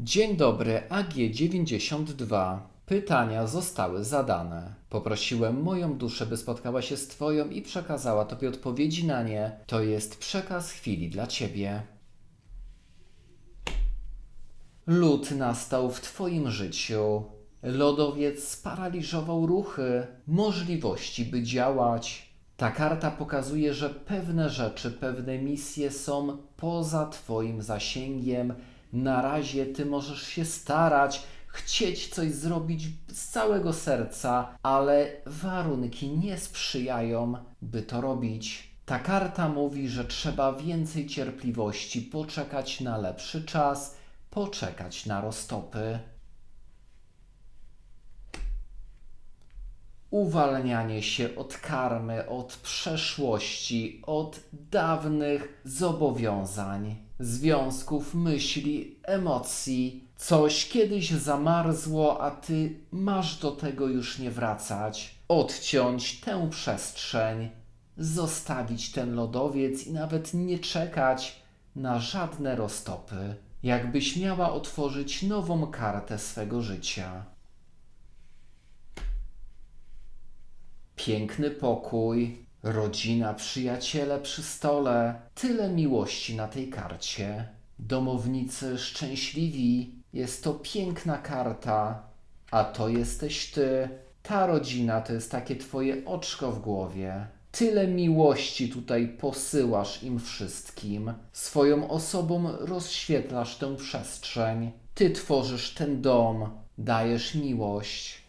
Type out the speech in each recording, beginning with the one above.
Dzień dobry, AG92. Pytania zostały zadane. Poprosiłem moją duszę, by spotkała się z Twoją i przekazała Tobie odpowiedzi na nie. To jest przekaz chwili dla Ciebie. Lód nastał w Twoim życiu. Lodowiec sparaliżował ruchy, możliwości, by działać. Ta karta pokazuje, że pewne rzeczy, pewne misje są poza Twoim zasięgiem. Na razie Ty możesz się starać, chcieć coś zrobić z całego serca, ale warunki nie sprzyjają, by to robić. Ta karta mówi, że trzeba więcej cierpliwości, poczekać na lepszy czas, poczekać na roztopy. Uwalnianie się od karmy, od przeszłości, od dawnych zobowiązań, związków, myśli, emocji. Coś kiedyś zamarzło, a ty masz do tego już nie wracać. Odciąć tę przestrzeń, zostawić ten lodowiec i nawet nie czekać na żadne roztopy. Jakbyś miała otworzyć nową kartę swego życia. Piękny pokój, rodzina, przyjaciele przy stole, tyle miłości na tej karcie. Domownicy szczęśliwi, jest to piękna karta, a to jesteś ty. Ta rodzina to jest takie twoje oczko w głowie. Tyle miłości tutaj posyłasz im wszystkim. Swoją osobą rozświetlasz tę przestrzeń. Ty tworzysz ten dom, dajesz miłość.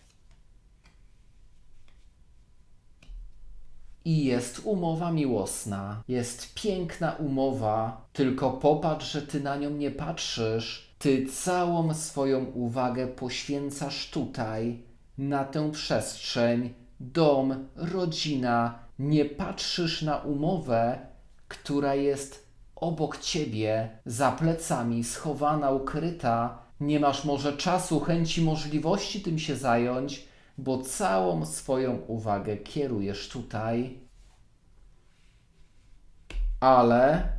I jest umowa miłosna. Jest piękna umowa, tylko popatrz, że ty na nią nie patrzysz. Ty całą swoją uwagę poświęcasz tutaj, na tę przestrzeń, dom, rodzina. Nie patrzysz na umowę, która jest obok ciebie, za plecami, schowana, ukryta. Nie masz może czasu, chęci, możliwości tym się zająć, bo całą swoją uwagę kierujesz tutaj. Ale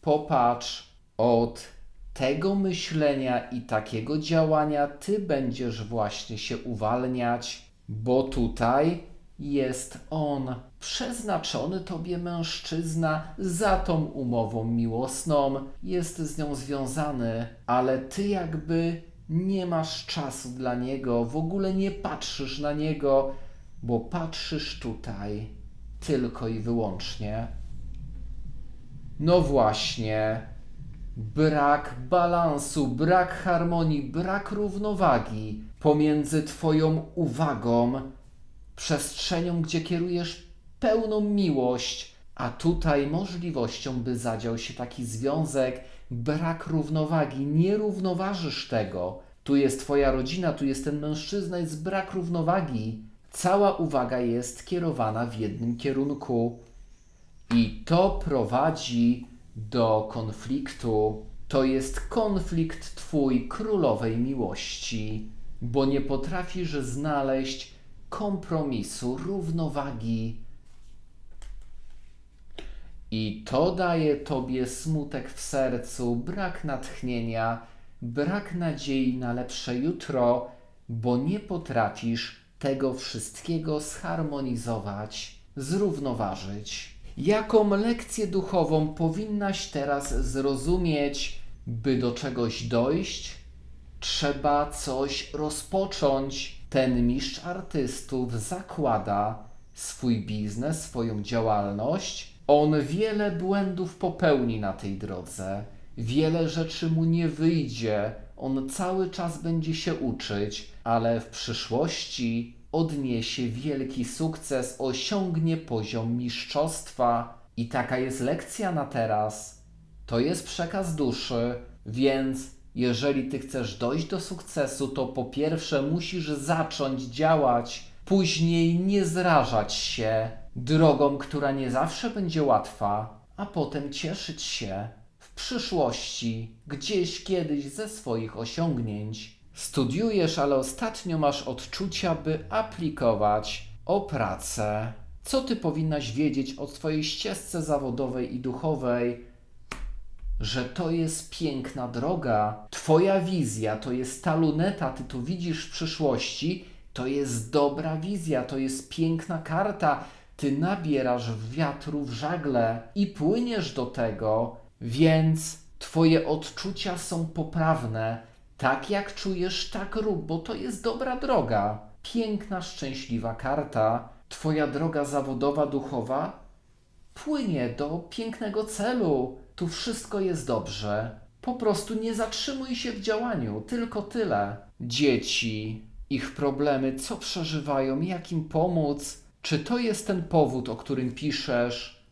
popatrz, od tego myślenia i takiego działania ty będziesz właśnie się uwalniać, bo tutaj jest on, przeznaczony tobie mężczyzna za tą umową miłosną, jest z nią związany, ale ty jakby nie masz czasu dla niego, w ogóle nie patrzysz na niego, bo patrzysz tutaj tylko i wyłącznie. No właśnie, brak balansu, brak harmonii, brak równowagi pomiędzy Twoją uwagą, przestrzenią, gdzie kierujesz pełną miłość, a tutaj możliwością, by zadział się taki związek, brak równowagi, nie równoważysz tego. Tu jest Twoja rodzina, tu jest ten mężczyzna, jest brak równowagi. Cała uwaga jest kierowana w jednym kierunku. I to prowadzi do konfliktu. To jest konflikt Twój królowej miłości, bo nie potrafisz znaleźć kompromisu, równowagi. I to daje Tobie smutek w sercu, brak natchnienia, brak nadziei na lepsze jutro, bo nie potrafisz tego wszystkiego zharmonizować, zrównoważyć. Jaką lekcję duchową powinnaś teraz zrozumieć, by do czegoś dojść? Trzeba coś rozpocząć. Ten mistrz artystów zakłada swój biznes, swoją działalność. On wiele błędów popełni na tej drodze, wiele rzeczy mu nie wyjdzie. On cały czas będzie się uczyć, ale w przyszłości odniesie wielki sukces, osiągnie poziom mistrzostwa. I taka jest lekcja na teraz. To jest przekaz duszy, więc jeżeli ty chcesz dojść do sukcesu, to po pierwsze musisz zacząć działać, później nie zrażać się drogą, która nie zawsze będzie łatwa, a potem cieszyć się w przyszłości, gdzieś kiedyś ze swoich osiągnięć. Studiujesz, ale ostatnio masz odczucia, by aplikować o pracę. Co ty powinnaś wiedzieć o swojej ścieżce zawodowej i duchowej, że to jest piękna droga. Twoja wizja to jest ta luneta, ty to widzisz w przyszłości. To jest dobra wizja, to jest piękna karta. Ty nabierasz wiatru w żagle i płyniesz do tego, więc twoje odczucia są poprawne. Tak jak czujesz, tak rób, bo to jest dobra droga. Piękna, szczęśliwa karta. Twoja droga zawodowa, duchowa płynie do pięknego celu. Tu wszystko jest dobrze. Po prostu nie zatrzymuj się w działaniu, tylko tyle. Dzieci, ich problemy, co przeżywają, jak im pomóc. Czy to jest ten powód, o którym piszesz?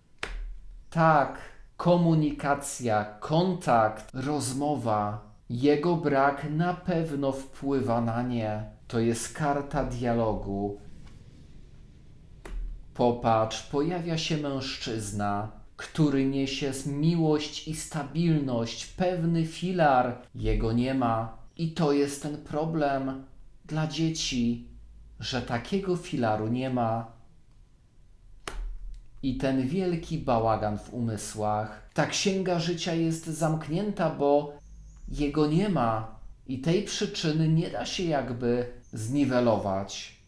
Tak, komunikacja, kontakt, rozmowa. Jego brak na pewno wpływa na nie. To jest karta dialogu. Popatrz, pojawia się mężczyzna, który niesie miłość i stabilność, pewny filar. Jego nie ma. I to jest ten problem dla dzieci, że takiego filaru nie ma. I ten wielki bałagan w umysłach. Ta księga życia jest zamknięta, bo jego nie ma. I tej przyczyny nie da się jakby zniwelować.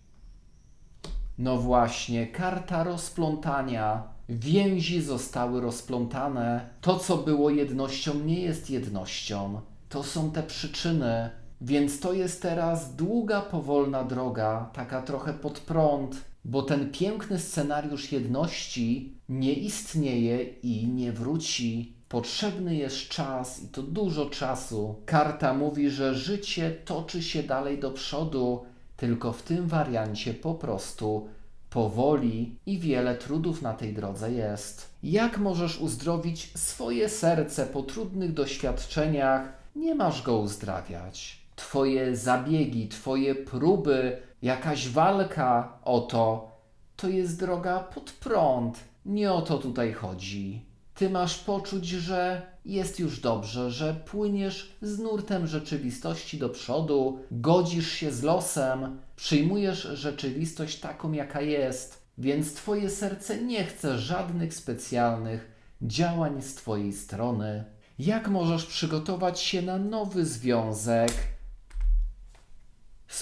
No właśnie, karta rozplątania. Więzi zostały rozplątane. To, co było jednością, nie jest jednością. To są te przyczyny. Więc to jest teraz długa, powolna droga, taka trochę pod prąd, bo ten piękny scenariusz jedności nie istnieje i nie wróci. Potrzebny jest czas i to dużo czasu. Karta mówi, że życie toczy się dalej do przodu, tylko w tym wariancie po prostu powoli i wiele trudów na tej drodze jest. Jak możesz uzdrowić swoje serce po trudnych doświadczeniach? Nie masz go uzdrawiać. Twoje zabiegi, Twoje próby, jakaś walka o to, to jest droga pod prąd. Nie o to tutaj chodzi. Ty masz poczuć, że jest już dobrze, że płyniesz z nurtem rzeczywistości do przodu, godzisz się z losem, przyjmujesz rzeczywistość taką, jaka jest, więc Twoje serce nie chce żadnych specjalnych działań z Twojej strony. Jak możesz przygotować się na nowy związek?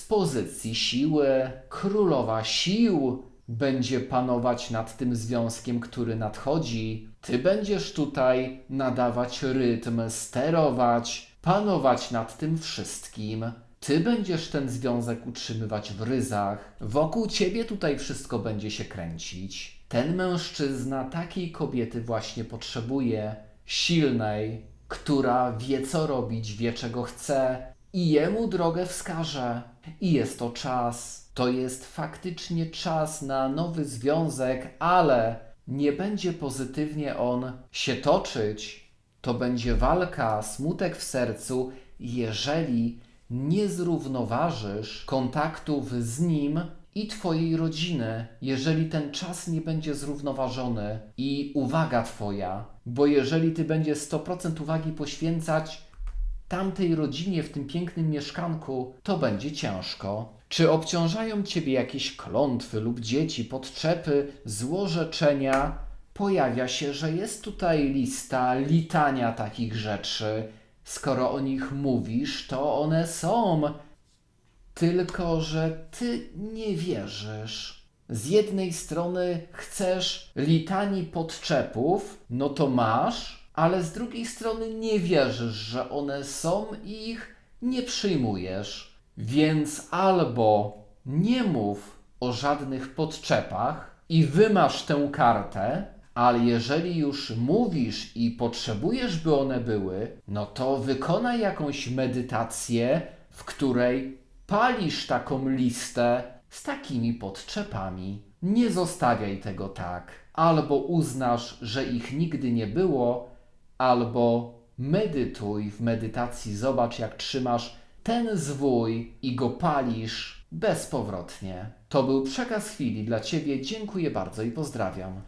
Pozycji siły. Królowa sił będzie panować nad tym związkiem, który nadchodzi. Ty będziesz tutaj nadawać rytm, sterować, panować nad tym wszystkim. Ty będziesz ten związek utrzymywać w ryzach. Wokół ciebie tutaj wszystko będzie się kręcić. Ten mężczyzna takiej kobiety właśnie potrzebuje. Silnej, która wie co robić, wie czego chce i jemu drogę wskaże. I jest to czas. To jest faktycznie czas na nowy związek, ale nie będzie pozytywnie on się toczyć. To będzie walka, smutek w sercu, jeżeli nie zrównoważysz kontaktów z nim i Twojej rodziny, jeżeli ten czas nie będzie zrównoważony i uwaga Twoja, bo jeżeli Ty będziesz 100% uwagi poświęcać tamtej rodzinie w tym pięknym mieszkanku, to będzie ciężko. Czy obciążają Ciebie jakieś klątwy lub dzieci, podczepy, złorzeczenia? Pojawia się, że jest tutaj lista, litania takich rzeczy. Skoro o nich mówisz, to one są. Tylko, że Ty nie wierzysz. Z jednej strony chcesz litanii podczepów, no to masz, ale z drugiej strony nie wierzysz, że one są i ich nie przyjmujesz. Więc albo nie mów o żadnych podczepach i wymasz tę kartę, ale jeżeli już mówisz i potrzebujesz, by one były, no to wykonaj jakąś medytację, w której palisz taką listę z takimi podczepami. Nie zostawiaj tego tak. Albo uznasz, że ich nigdy nie było, albo medytuj w medytacji, zobacz jak trzymasz ten zwój i go palisz bezpowrotnie. To był przekaz chwili dla Ciebie. Dziękuję bardzo i pozdrawiam.